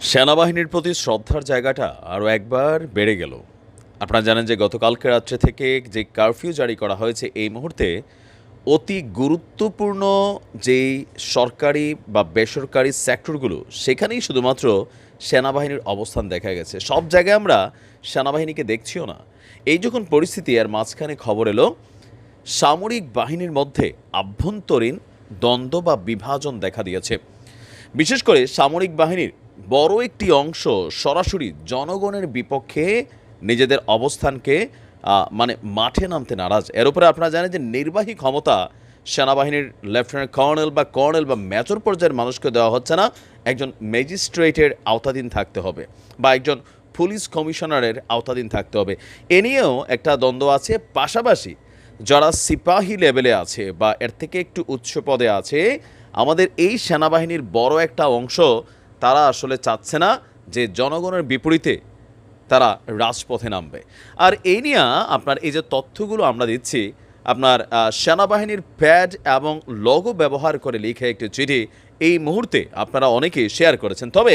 সেনাবাহিনীর প্রতি শ্রদ্ধার জায়গাটা আরও একবার বেড়ে গেল। আপনারা জানেন যে গতকালকে রাত্রে থেকে যে কারফিউ জারি করা হয়েছে, এই মুহূর্তে অতি গুরুত্বপূর্ণ যেই সরকারি বা বেসরকারি সেক্টরগুলো, সেখানেই শুধুমাত্র সেনাবাহিনীর অবস্থান দেখা গেছে। সব জায়গায় আমরা সেনাবাহিনীকে দেখছিও না। এই যখন পরিস্থিতি আর মাঝখানে খবর এলো, সামরিক বাহিনীর মধ্যে আভ্যন্তরীণ দ্বন্দ্ব বা বিভাজন দেখা দিয়েছে। বিশেষ করে সামরিক বাহিনীর বড় একটি অংশ সরাসরি জনগণের বিপক্ষে নিজেদের অবস্থানকে মানে মাঠে নামতে নারাজ। এর উপরে আপনারা জানেন যে নির্বাহী ক্ষমতা সেনাবাহিনীর লেফটেন্যান্ট কর্নেল বা কর্নেল বা মেজর পর্যায়ের মানুষকে দেওয়া হচ্ছে না, একজন ম্যাজিস্ট্রেটের আওতাধীন থাকতে হবে বা একজন পুলিশ কমিশনারের আওতাধীন থাকতে হবে। এ নিয়েও একটা দ্বন্দ্ব আছে, পাশাপাশি যারা সিপাহী লেভেলে আছে বা এর থেকে একটু উচ্চ পদে আছে, আমাদের এই সেনাবাহিনীর বড় একটা অংশ তারা আসলে চাচ্ছে না যে জনগণের বিপরীতে তারা রাজপথে নামবে। আর এই নিয়ে আপনার এই যে তথ্যগুলো আমরা দিচ্ছি, আপনার সেনাবাহিনীর প্যাড এবং লগো ব্যবহার করে লিখে একটি চিঠি এই মুহূর্তে আপনারা অনেকেই শেয়ার করেছেন। তবে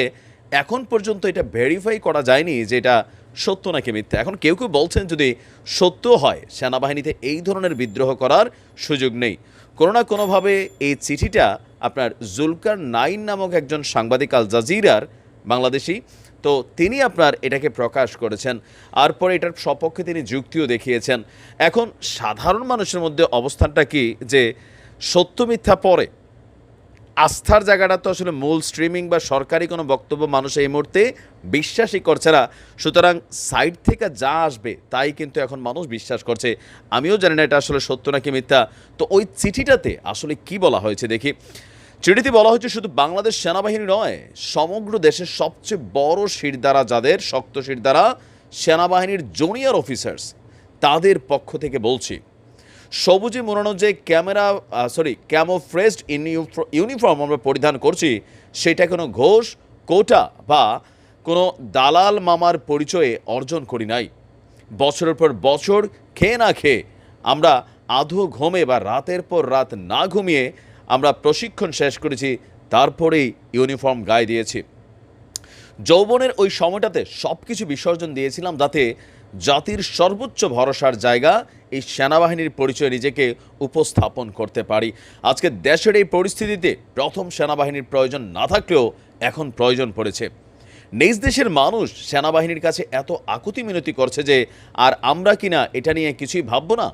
এখন পর্যন্ত এটা ভেরিফাই করা যায়নি যে এটা সত্য নাকি মিথ্যা। এখন কেউ কেউ বলছেন যদি সত্য হয়, সেনাবাহিনীতে এই ধরনের বিদ্রোহ করার সুযোগ নেই। কোনো না কোনোভাবে এই চিঠিটা আপনার জুলকার নাইন নামক একজন সাংবাদিক আল জাজিরার বাংলাদেশি। তো তিনি আপনার এটাকে প্রকাশ করেছেন। আর পরে এটার সপক্ষে তিনি যুক্তিও দেখিয়েছেন। এখন সাধারণ মানুষের মধ্যে অবস্থানটা কি? যে সত্য মিথ্যা পরে। আস্থার জায়গাটা তো আসলে মূল স্ট্রিমিং বা সরকারি কোনো বক্তব্য মানুষ এই মুহূর্তে বিশ্বাসই করছে না। সুতরাং সাইড থেকে যা আসবে তাই কিন্তু এখন মানুষ বিশ্বাস করছে। আমিও জানি না এটা আসলে সত্য নাকি মিথ্যা। তো ওই চিঠিটাতে আসলে কি বলা হয়েছে দেখি। চিঠিতে বলা হয়েছে, শুধু বাংলাদেশ সেনাবাহিনী নয়, সমগ্র দেশের সবচেয়ে বড় শিরদারা যাদের? শক্ত শিরদারা সেনাবাহিনীর জুনিয়র অফিসার্স, তাদের পক্ষ থেকে বলছি। সবুজে মোড়ানো যে ক্যামেরা সরি ক্যামোফ্রেসড ইউনিফর্ম আমরা পরিধান করছি, সেটা কোনো ঘোষ, কোটা বা কোনো দালাল মামার পরিচয়ে অর্জন করি নাই। বছরের পর বছর খেয়ে না খেয়ে আমরা আধো ঘুমে বা রাতের পর রাত না ঘুমিয়ে আমরা প্রশিক্ষণ শেষ করেছি, তারপরেই ইউনিফর্ম গায়ে দিয়েছি। যৌবনের ওই সময়টাতে সব কিছু বিসর্জন দিয়েছিলাম যাতে জাতির সর্বোচ্চ ভরসার জায়গা এই সেনাবাহিনীর পরিচয় নিজেকে উপস্থাপন করতে পারি। আজকে দেশের এই পরিস্থিতিতে প্রথম সেনাবাহিনীর প্রয়োজন না থাকলেও এখন প্রয়োজন পড়েছে। নিজ দেশের মানুষ সেনাবাহিনীর কাছে এত আকুতি মিনতি করছে যে, আর আমরা কিনা এটা নিয়ে কিছুই ভাববো না?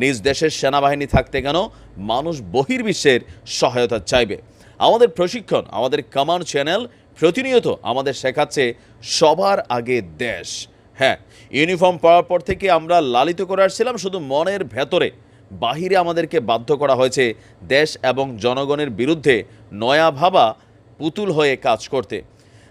নিজ দেশের সেনাবাহিনী থাকতে কেন মানুষ বহির্বিশ্বের সহায়তা চাইবে? আমাদের প্রশিক্ষণ, আমাদের কমান্ড চ্যানেল প্রতিনিয়ত আমাদের শেখাচ্ছে সবার আগে দেশ। হ্যাঁ ইউনিফর্ম পরার পর থেকে আমরা লালিত করে আসছিলাম, শুধু মনের ভেতরে। বাহিরে আমাদেরকে বাধ্য করা হয়েছে দেশ এবং জনগণের বিরুদ্ধে নয়া ভাবা, পুতুল হয়ে কাজ করতে।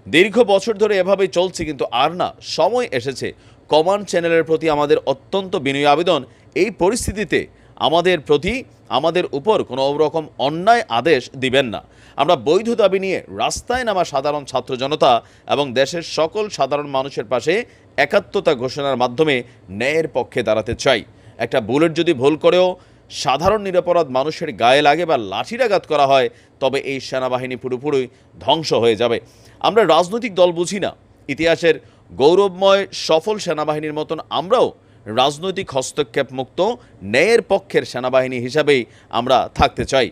দীর্ঘ বছর ধরে এভাবেই চলছে, কিন্তু আর না, সময় এসেছে। কমান্ড চ্যানেলের প্রতি আমাদের অত্যন্ত বিনয়ী আবেদন এই পরিস্থিতিতে আমাদের প্রতি আমাদের উপর কোনো রকম অন্যায় আদেশ দিবেন না। আমরা বৈধ দাবি নিয়ে রাস্তায় নামা সাধারণ ছাত্র জনতা এবং দেশের সকল সাধারণ মানুষের পাশে একাত্মতা ঘোষণার মাধ্যমে ন্যায়ের পক্ষে দাঁড়াতে চাই। একটা বুলেট যদি ভুল করেও সাধারণ নিরাপরাধ মানুষের গায়ে লাগে বা লাঠিরাঘাত করা হয়, তবে এই সেনাবাহিনী পুরোপুরি ধ্বংস হয়ে যাবে। আমরা রাজনৈতিক দল বুঝি না। ইতিহাসের গৌরবময় সফল সেনাবাহিনীর মতন আমরাও রাজনৈতিক হস্তক্ষেপ মুক্ত ন্যায়ের পক্ষের সেনাবাহিনী হিসাবেই আমরা থাকতে চাই।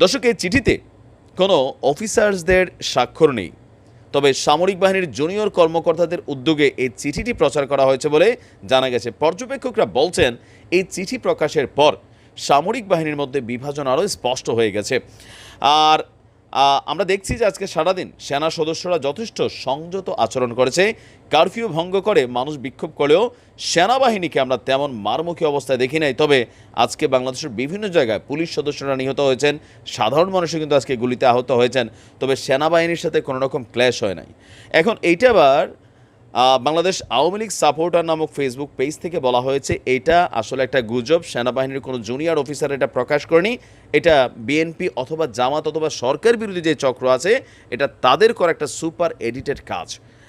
দর্শক, এই চিঠিতে কোনো অফিসার্সদের স্বাক্ষর নেই। তবে সামরিক বাহিনীর জুনিয়র কর্মকর্তাদের উদ্যোগে এই চিঠিটি প্রচার করা হয়েছে বলে জানা গেছে। পর্যবেক্ষকরা বলছেন, এই চিঠি প্রকাশের পর সামরিক বাহিনীর মধ্যে বিভাজন আরও স্পষ্ট হয়ে গেছে। আর আমরা দেখছি যে আজকে সারাদিন সেনা সদস্যরা যথেষ্ট সংযত আচরণ করেছে, কারফিউ ভঙ্গ করে মানুষ বিক্ষোভ করলেও সেনাবাহিনীকে আমরা তেমন মারমুখী অবস্থায় দেখি নাই। তবে আজকে বাংলাদেশের বিভিন্ন জায়গায় পুলিশ সদস্যরা নিহত হয়েছেন, সাধারণ মানুষও কিন্তু আজকে গুলিতে আহত হয়েছেন, তবে সেনাবাহিনীর সাথে কোনো রকম ক্ল্যাশ হয় নাই। এখন এইটা আবার বাংলাদেশ আওয়ামী লীগ সাপোর্টার নামক ফেসবুক পেজ থেকে বলা হয়েছে, এটা আসলে একটা গুজব, সেনাবাহিনীর কোনো জুনিয়র অফিসার এটা প্রকাশ করেনি। এটা বিএনপি অথবা জামাত অথবা সরকার বিরোধী যে চক্র আছে, এটা তাদের করা একটা সুপার এডিটেড কাজ।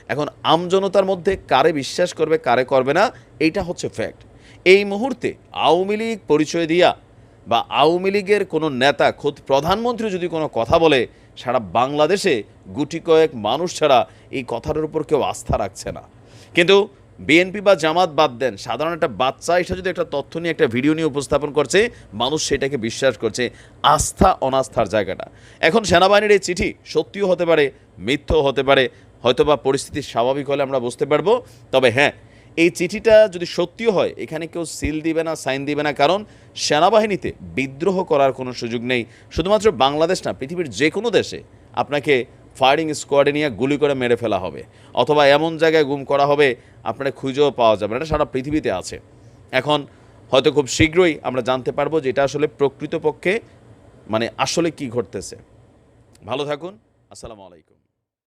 এখন আমজনতার মধ্যে কারে বিশ্বাস করবে, কারে করবে না এইটা হচ্ছে ফ্যাক্ট এই মুহূর্তে আওয়ামী লীগ পরিচয় দিয়া বা আওয়ামী লীগের কোনো নেতা, খোদ প্রধানমন্ত্রী যদি কোনো কথা বলে, সারা বাংলাদেশে গুটি কয়েক মানুষ ছাড়া এই কথাটার উপর কেউ আস্থা রাখছে না। কিন্তু বিএনপি বা জামাত বাদ দেন, সাধারণ একটা বাচ্চা এসে যদি একটা তথ্য নিয়ে একটা ভিডিও নিয়ে উপস্থাপন করছে, মানুষ সেটাকে বিশ্বাস করছে, আস্থা অনাস্থার জায়গাটা। এখন সেনাবাহিনীর এই চিঠি সত্যিও হতে পারে, মিথ্যও হতে পারে, হয়তোবা পরিস্থিতি স্বাভাবিক হলে আমরা বুঝতে পারব। তবে হ্যাঁ এই চিঠিটা যদি সত্যিও হয়, এখানে কেউ সিল দিবে না, সাইন দিবে না, কারণ সেনাবাহিনীতে বিদ্রোহ করার কোনো সুযোগ নেই। শুধুমাত্র বাংলাদেশ না, পৃথিবীর যে কোনো দেশে আপনাকে ফায়ারিং স্কোয়াডে নিয়ে গুলি করে মেরে ফেলা হবে। অথবা এমন জায়গায় গুম করা হবে, আপনারা খুঁজেও পাওয়া যাবে এটা সারা পৃথিবীতে আছে। এখন হয়তো খুব শীঘ্রই আমরা জানতে পারব যে এটা আসলে প্রকৃতপক্ষে মানে আসলে কি ঘটতেছে। ভালো থাকুন। আসসালামু আলাইকুম।